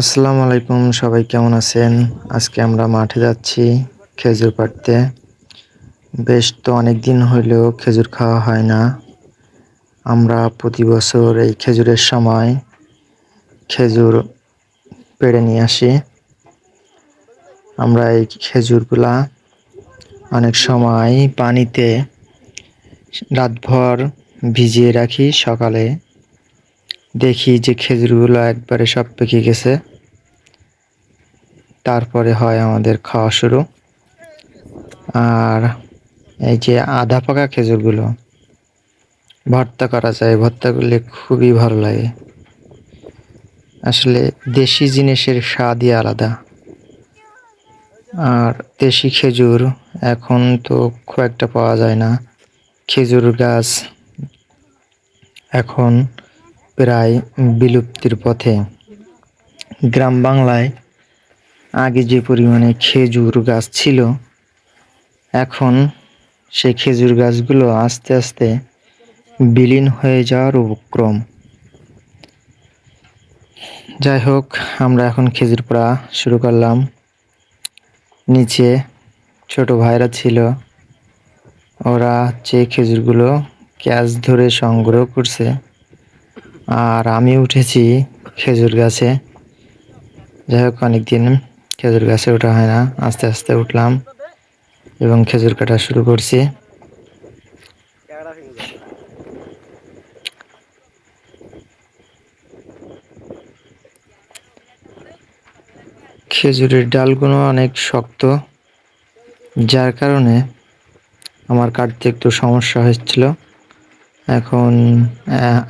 আসসালামু আলাইকুম, সবাই কেমন আছেন? আজকে আমরা মাঠে যাচ্ছি খেজুর পাড়তে। বেশ তো অনেক দিন হইলেও খেজুর খাওয়া হয় না। আমরা প্রতি বছর এই খেজুরের সময় খেজুর পেড়ে নিয়ে আসি। আমরা এই খেজুরগুলা অনেক সময় পানিতে রাতভর ভিজিয়ে রাখি সকালে। দেখি যে খেজুরগুলো একবারে সব পেকে গেছে। তারপরে হয় আমাদের খাওয়া শুরু। আর এই যে আধা পাকা খেজুরগুলো ভর্তা করা যায়, ভর্তা করলে খুবই ভালো লাগে। আসলে দেশি জিনিসের স্বাদই আলাদা। আর দেশি খেজুর এখন তো খুব একটা পাওয়া যায় না। খেজুর গাছ এখন প্রায় বিলুপ্তির পথে। গ্রাম বাংলায় আগে যে পরিমাণে খেজুর গাছ ছিল, এখন সেই খেজুর গাছগুলো আস্তে আস্তে বিলীন হয়ে যাওয়ার উপক্রম। যাই হোক, আমরা এখন খেজুর পড়া শুরু করলাম। নিচে ছোট ভাইরা ছিল। ওরা যে খেজুরগুলো ক্যাচ ধরে সংগ্রহ করছে আর আমি উঠেছি খেজুর গাছে। যাই হোক, অনেকদিন খেজুর গাছে ওঠা হয় না। আস্তে আস্তে উঠলাম এবং খেজুর কাটা শুরু করছি। খেজুরের ডালগুলো অনেক শক্ত, যার কারণে আমার কাটতে একটু সমস্যা হচ্ছিল। এখন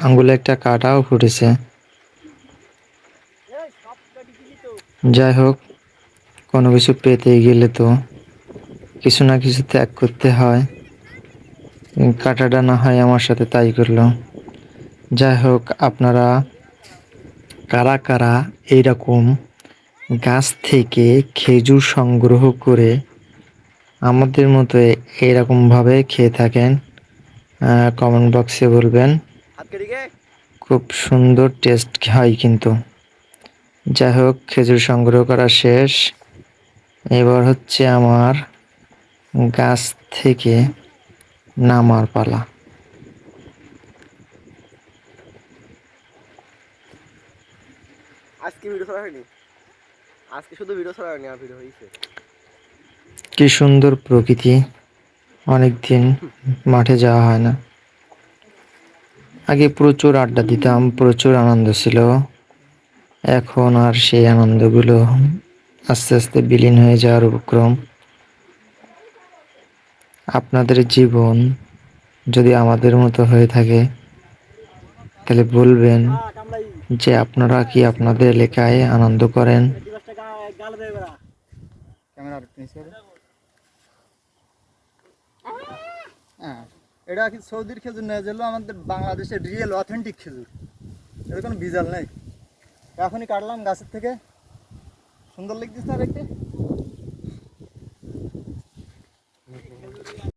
আঙ্গুলে একটা কাটাও ফুটেছে। যাই হোক, কোনো কিছু পেতে গেলে তো কিছু না কিছু ত্যাগ করতে হয়। কাটাটা না হয় আমার সাথে তাই করল। যাই হোক, আপনারা কারা কারা এইরকম গাছ থেকে খেজুর সংগ্রহ করে আমাদের মতো এরকমভাবে খেয়ে থাকেন কমেন্ট বক্সে বলবেন। খুব সুন্দর টেস্ট হয় কিন্তু। যাই হোক খেজুর সংগ্রহ করা শেষ। এবার হচ্ছে আমার গাছ থেকে নামার পালা। আজকে ভিডিও ছাড়া হয়নি? আজকে শুধু ভিডিও ছাড়া হয়নি আর ভিডিও হয়েছে। কি সুন্দর প্রকৃতি। অনেক দিন মাঠে যাওয়া হয় না। আগে প্রচুর আড্ডা দিতাম, প্রচুর আনন্দ ছিল। এখন আর সেই আনন্দগুলো আস্তে আস্তে বিলীন হয়ে যাওয়ার উপক্রম। আপনাদের জীবন যদি আমাদের মতো হয়ে থাকে, তাহলে বলবেন যে আপনারা কি আপনাদের এলাকায় আনন্দ করেন? হ্যাঁ এটা কি সৌদির খেজুর নেওয়া যেগুলো আমাদের বাংলাদেশের রিয়েল অথেন্টিক খেজুর। এটা কোনো বিজাল নেই। এখনই কাটলাম গাছের থেকে। সুন্দর লাগতেছে না দেখতে